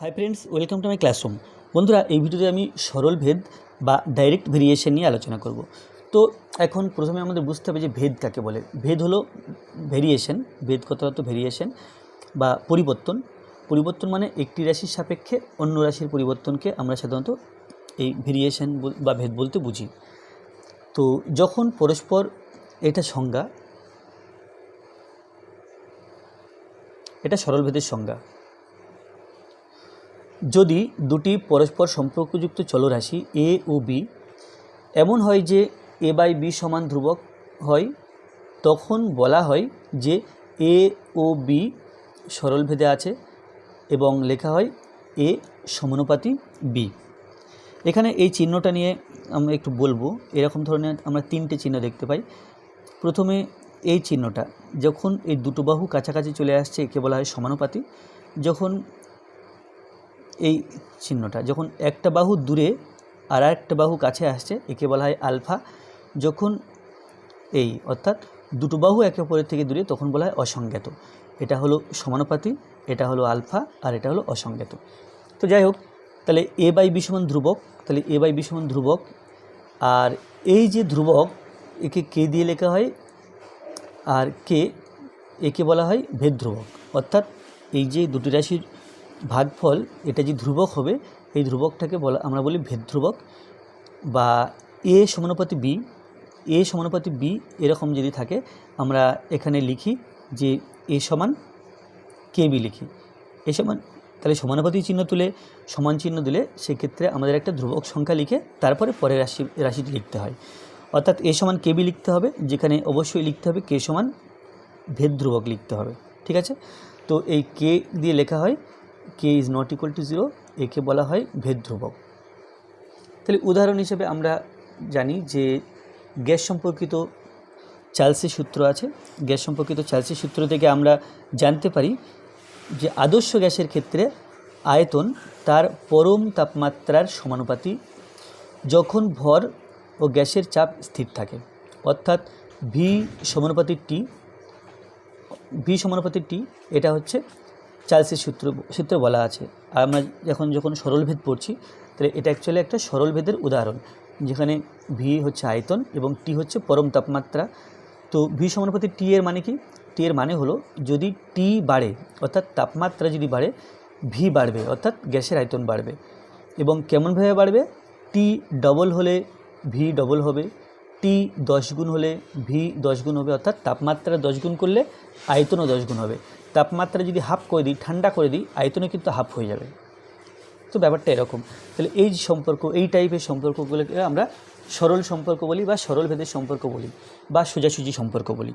Hi friends welcome to my classroom বন্ধুরা, এই ভিডিওতে আমি সরল ভেদ বা ডাইরেক্ট ভেরিয়েশন নিয়ে আলোচনা করব। তো এখন প্রথমে আমাদের বুঝতে হবে যে ভেদ কাকে বলে। ভেদ হলো ভেরিয়েশন ভেদ কত অর্থ ভেরিয়েশন বা পরিবর্তন। পরিবর্তন মানে একটি রাশির সাপেক্ষে অন্য রাশির পরিবর্তনকে আমরা সাধারণত এই ভেরিয়েশন বা ভেদ বলতে বুঝি। তো যখন পরস্পর এটা সংজ্ঞা, এটা সরল ভেদের সংজ্ঞা যদি দুটি পরস্পর সম্পর্কযুক্ত চলরাশি এ ও বি এমন হয় যে এ বাই বি সমান ধ্রুবক হয়, তখন বলা হয় যে এ ও বি সরলভেদে আছে এবং লেখা হয় এ সমানুপাতি বি এখানে এই চিহ্নটা নিয়ে আমরা একটু বলব। এরকম ধরনের আমরা তিনটে চিহ্ন দেখতে পাই। প্রথমে এই চিহ্নটা, যখন এই দুটো বাহু কাছাকাছি চলে আসছে, একে বলা হয় সমানুপাতি। যখন এই চিহ্নটা, যখন একটা বাহু দূরে আর একটা বাহু কাছে আসছে, একে বলা হয় আলফা, যখন এই, অর্থাৎ দুটো বাহু একে অপরের থেকে দূরে, তখন বলা হয় অসংজ্ঞাত। এটা হলো সমানুপাতি এটা হলো আলফা, আর এটা হলো অসংজ্ঞাত। তো যাই হোক, তাহলে এ বাই বি ধ্রুবক, তাহলে এ বাই বি ধ্রুবক, আর এই যে ধ্রুবক, একে কে দিয়ে লেখা হয়, আর কে, একে বলা হয় ভেদ ধ্রুবক অর্থাৎ এই যে দুটি রাশির ভাগফল, এটা যে ধ্রুবক হবে, এই ধ্রুবকটাকে বলা, আমরা বলি ভেদ ধ্রুবক বা এ সমানুপাতি বি, এ সমানুপাতি বি এরকম যদি থাকে, আমরা এখানে লিখি যে এ সমান কে বি লিখি। এ সমান, তাহলে সমানুপাতি চিহ্ন তুলে সমান চিহ্ন দিলে সেক্ষেত্রে আমাদের একটা ধ্রুবক সংখ্যা লিখে তারপরে পরের রাশি, রাশিটি লিখতে হয়। অর্থাৎ এ সমান কে বি লিখতে হবে, যেখানে অবশ্যই লিখতে হবে কে সমান ভেদ ধ্রুবক লিখতে হবে। ঠিক আছে? তো এই কে দিয়ে লেখা হয় K is not equal to zero একে বলা হয় ভেদ ধ্রুবক তাহলে উদাহরণ হিসেবে আমরা জানি যে গ্যাস সম্পর্কিত চার্লসের সূত্র আছে। গ্যাস সম্পর্কিত চার্লসের সূত্র থেকে আমরা জানতে পারি যে আদর্শ গ্যাসের ক্ষেত্রে আয়তন তার পরম তাপমাত্রার সমানুপাতি, যখন ভর ও গ্যাসের চাপ স্থির থাকে। অর্থাৎ ভি সমানুপাতি টি ভি সমানুপাতি টি এটা হচ্ছে চার্লসের সূত্র সূত্রে বলা আছে। আর আমরা এখন যখন সরলভেদ পড়ছি, তাহলে এটা অ্যাকচুয়ালি একটা সরলভেদের উদাহরণ, যেখানে ভি হচ্ছে আয়তন এবং টি হচ্ছে পরম তাপমাত্রা। তো ভি সমানুপাতি টি এর মানে কি? টি এর মানে হলো যদি টি বাড়ে, অর্থাৎ তাপমাত্রা যদি বাড়ে ভি বাড়বে, অর্থাৎ গ্যাসের আয়তন বাড়বে। এবং কেমনভাবে বাড়বে? টি ডবল হলে ভি ডবল হবে। টি দশ গুণ হলে ভি দশ গুণ হবে, অর্থাৎ তাপমাত্রা দশ গুণ করলে আয়তনও দশ গুণ হবে। তাপমাত্রা যদি হাফ করে দিই, ঠান্ডা করে দিই আয়তনে কিন্তু হাফ হয়ে যাবে। তো ব্যাপারটা এরকম। তাহলে এই যে সম্পর্ক, এই টাইপের সম্পর্কগুলোকে আমরা সরল সম্পর্ক বলি বা সরল ভেদের সম্পর্ক বলি বা সোজাসুজি সম্পর্ক বলি।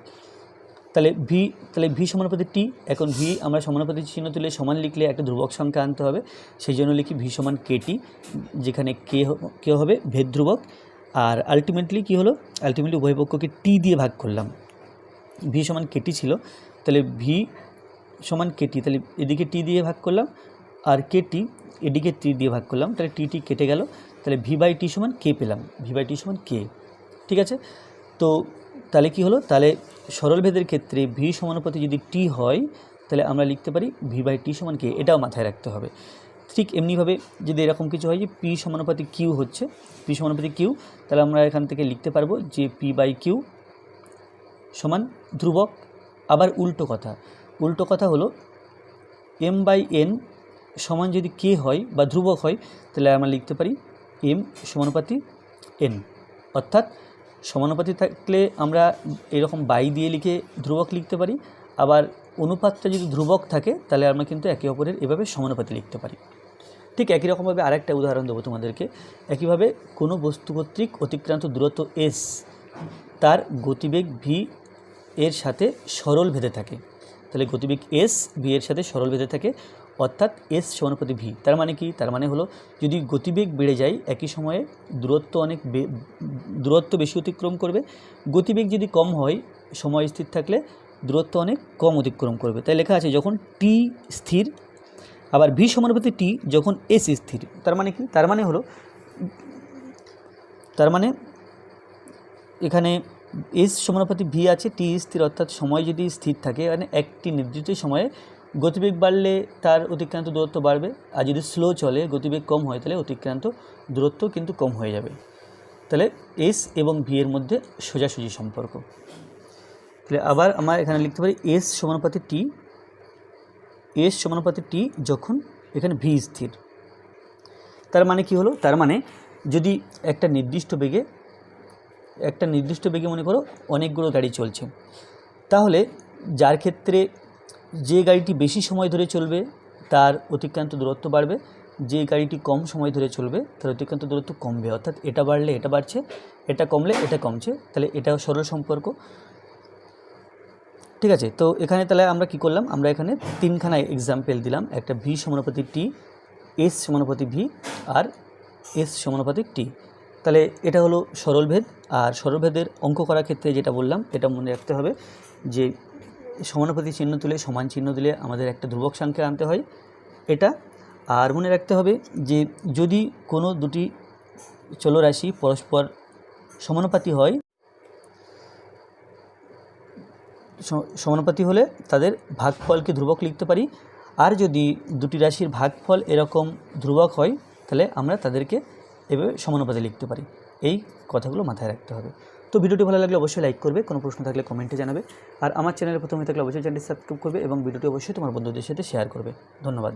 তাহলে ভি তাহলে ভি সমানুপাতি টি, এখন ভি আমরা সমানুপাতি চিহ্ন তুলে সমান লিখলে একটা ধ্রুবক সংখ্যা আনতে হবে। সেই জন্য লিখি ভি সমান কেটি যেখানে কে কে হবে ভেদ ধ্রুবক। আর আলটিমেটলি কী হলো? আলটিমেটলি উভয়পক্ষকে টি দিয়ে ভাগ করলাম। ভি সমান কেটি ছিল। তাহলে ভি সমান কেটি তাহলে এদিকে টি দিয়ে ভাগ করলাম আর কেটি এদিকে টি দিয়ে ভাগ করলাম। তাহলে টি টি কেটে গেল। তাহলে ভি বাই টি সমান কে পেলাম। ভি বাই টি সমান কে ঠিক আছে? তো তাহলে কি হলো? তাহলে সরলভেদের ক্ষেত্রে ভি সমানুপাতি যদি টি হয়, তাহলে আমরা লিখতে পারি ভি বাই টি সমান কে এটাও মাথায় রাখতে হবে। ঠিক এমনিভাবে যদি এরকম কিছু হয় যে পি সমানুপাতি কিউ হচ্ছে পি সমানুপাতি কিউ তাহলে আমরা এখান থেকে লিখতে পারব যে পি বাই কিউ সমান ধ্রুবক। আবার উল্টো কথা উল্টো কথা হলো এম বাই এন সমান যদি কে হয় বা ধ্রুবক হয়, তাহলে আমরা লিখতে পারি এম সমানুপাতি এন অর্থাৎ সমানুপাতি থাকলে আমরা এরকম বাই দিয়ে লিখে ধ্রুবক লিখতে পারি। আবার অনুপাতটা যদি ধ্রুবক থাকে, তাহলে আমরা কিন্তু একে অপরের এভাবে সমানুপাতি লিখতে পারি। ঠিক একই রকমভাবে আরেকটা উদাহরণ দেবো তোমাদেরকে। একইভাবে কোনো বস্তু কর্তৃক অতিক্রান্ত দূরত্ব এস তার গতিবেগ ভি এর সাথে সরল ভেদে থাকে। তাহলে গতিবেগ এস ভি এর সাথে সরল ভেদে থাকে, অর্থাৎ এস সমানুপাতি ভি তার মানে কি? তার মানে হলো, যদি গতিবেগ বেড়ে যায়, একই সময়ে দূরত্ব অনেক দূরত্ব বেশি অতিক্রম করবে। গতিবেগ যদি কম হয়, সময় স্থির থাকলে দূরত্ব অনেক কম অতিক্রম করবে। তাই লেখা আছে, যখন টি স্থির আবার ভি সমানুপাতি টি যখন এস স্থির, তার মানে কি? তার মানে হলো, তার মানে এখানে এস সমানুপাতি ভি আছে, টি স্থির, অর্থাৎ সময় যদি স্থির থাকে মানে একটি নির্দিষ্ট সময়ে গতিবেগ বাড়লে তার অতিক্রান্ত দূরত্ব বাড়বে, আর যদি স্লো চলে, গতিবেগ কম হয়, তাহলে অতিক্রান্ত দূরত্ব কিন্তু কম হয়ে যাবে। তাহলে এস এবং ভি এর মধ্যে সোজাসুজি সম্পর্ক। তাহলে আবার আমরা এখানে লিখতে পারি, এস সমানুপাতি টি এস সমানুপাতি টি যখন এখানে ভি স্থির। তার মানে কি হলো? তার মানে যদি একটা নির্দিষ্ট বেগে, একটা নির্দিষ্ট বেগে মনে করো অনেকগুলো গাড়ি চলছে, তাহলে যার ক্ষেত্রে যে গাড়িটি বেশি সময় ধরে চলবে তার অতিক্রান্ত দূরত্ব বাড়বে, যে গাড়িটি কম সময় ধরে চলবে তার অতিক্রান্ত দূরত্ব কমবে। অর্থাৎ এটা বাড়লে এটা বাড়ছে, এটা কমলে এটা কমছে, তাহলে এটা সরল সম্পর্ক। ঠিক আছে, তো এখানে তাহলে আমরা কি করলাম? আমরা এখানে তিনখানা এক্সাম্পল দিলাম। একটা ভি সমানুপাতি টি এস সমানুপাতি ভি আর এস সমানুপাতি টি তাহলে এটা হলো সরলভেদ আর সরলভেদের অঙ্ক করার ক্ষেত্রে যেটা বললাম, এটা মনে রাখতে হবে যে সমানুপাতি চিহ্ন তুলে সমান চিহ্ন দিলে আমাদের একটা ধ্রুবক সংখ্যা আনতে হয়। এটা আর মনে রাখতে হবে যে যদি কোনো দুটি চলরাশি পরস্পর সমানুপাতি হয় সমানুপাতি হলে তাদের ভাগফলকে ধ্রুবক লিখতে পারি। আর যদি দুটি রাশির ভাগফল এরকম ধ্রুবক হয়, তাহলে আমরা তাদেরকে এভাবে সমানুপাতে লিখতে পারি। এই কথাগুলো মাথায় রাখতে হবে। তো ভিডিওটি ভালো লাগলে অবশ্যই লাইক করবে, কোনো প্রশ্ন থাকলে কমেন্টে জানাবে। আর আমার চ্যানেলে প্রথমে থাকলে অবশ্যই চ্যানেলটি সাবস্ক্রাইব করবে এবং ভিডিওটি অবশ্যই তোমার বন্ধুদের সাথে শেয়ার করবে। ধন্যবাদ।